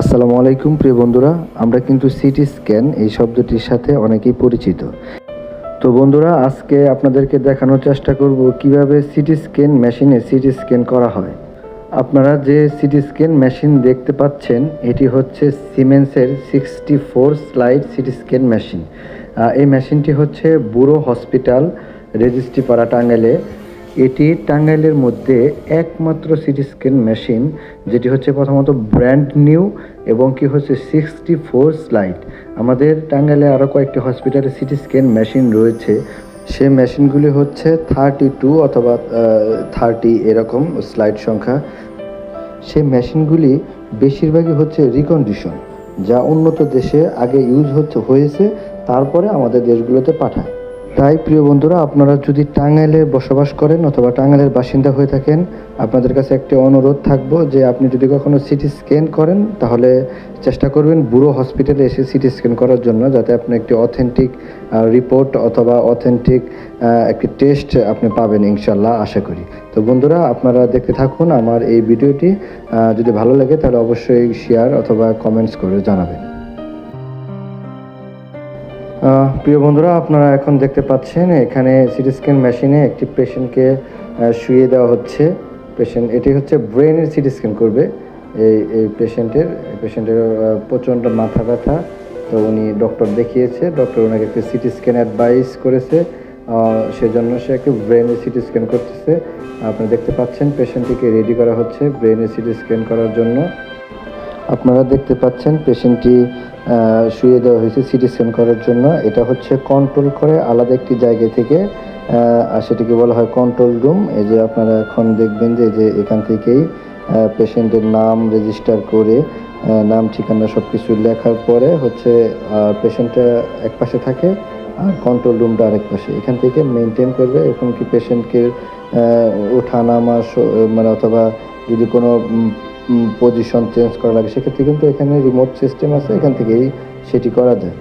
আসসালামু আলাইকুম, প্রিয় বন্ধুরা। আমরা কিন্তু সিটি স্ক্যান এই শব্দটির সাথে অনেকেই পরিচিত। তো বন্ধুরা, আজকে আপনাদেরকে দেখানোর চেষ্টা করব কীভাবে সিটি স্ক্যান মেশিনে সিটি স্ক্যান করা হয়। আপনারা যে সিটি স্ক্যান মেশিন দেখতে পাচ্ছেন, এটি হচ্ছে সিমেন্সের sixty four slice CT scan machine. এই মেশিনটি হচ্ছে বুড়ো হসপিটাল রেজিস্ট্রি পাড়া টাঙ্গাইলে এটি টাঙ্গাইলের মধ্যে একমাত্র সিটি স্ক্যান মেশিন, যেটি হচ্ছে প্রথমত ব্র্যান্ড নিউ এবং কি হচ্ছে সিক্সটি ফোর স্লাইড। আমাদের টাঙ্গাইলে আরও কয়েকটি হসপিটালে সিটি স্ক্যান মেশিন রয়েছে। সে মেশিনগুলি হচ্ছে থার্টি টু অথবা থার্টি এরকম স্লাইড সংখ্যা। সে মেশিনগুলি বেশিরভাগই হচ্ছে রিকন্ডিশন, যা উন্নত দেশে আগে ইউজ হচ্ছে, হয়েছে, তারপরে আমাদের দেশগুলোতে পাঠায়। তাই, প্রিয় বন্ধুরা, আপনারা যদি টাঙ্গাইলে বসবাস করেন অথবা টাঙ্গাইলের বাসিন্দা হয়ে থাকেন, আপনাদের কাছে একটি অনুরোধ থাকব যে আপনি যদি কখনো সিটি স্ক্যান করেন, তাহলে চেষ্টা করবেন বুড়ো হসপিটালে এসে সিটি স্ক্যান করার জন্য, যাতে আপনি একটি অথেন্টিক রিপোর্ট অথবা অথেন্টিক একটি টেস্ট আপনি পাবেন ইনশাল্লাহ আশা করি। তো বন্ধুরা, আপনারা দেখতে থাকুন আমার এই ভিডিওটি যদি ভালো লাগে, তাহলে অবশ্যই শেয়ার অথবা কমেন্টস করে জানাবেন। প্রিয় বন্ধুরা, আপনারা এখন দেখতে পাচ্ছেন, এখানে সিটি স্ক্যান মেশিনে একটি পেশেন্টকে শুয়ে দেওয়া হচ্ছে। পেশেন্ট এটি হচ্ছে ব্রেনের সিটি স্ক্যান করবে। এই এই পেশেন্টের পেশেন্টের প্রচণ্ড মাথা ব্যথা। তো উনি ডক্টর দেখিয়েছে ডক্টর ওনাকে একটি সিটি স্ক্যান অ্যাডভাইস করেছে। সেজন্য সে একটু ব্রেনের সিটি স্ক্যান করতেছে। আপনি দেখতে পাচ্ছেন পেশেন্টটিকে রেডি করা হচ্ছে ব্রেনের সিটি স্ক্যান করার জন্য। আপনারা দেখতে পাচ্ছেন পেশেন্টটি শুয়ে দেওয়া হয়েছে সিটি স্ক্যান করার জন্য। এটা হচ্ছে কন্ট্রোল করে আলাদা একটি জায়গা থেকে আর সেটিকে বলা হয় কন্ট্রোল রুম। এই যে আপনারা এখন দেখবেন যে যে এখান থেকেই পেশেন্টের নাম রেজিস্টার করে নাম, ঠিকানা সব কিছু লেখার পরে হচ্ছে পেশেন্টটা এক পাশে থাকে আর কন্ট্রোল রুমটা আরেক পাশে। এখান থেকে মেনটেন করবে। এখন কি পেশেন্টকে ওঠা নামা মানে অথবা যদি কোনো পজিশন চেঞ্জ করা লাগে, সেক্ষেত্রে কিন্তু এখানে রিমোট সিস্টেম আছে, এখান থেকেই সেটি করা যায়।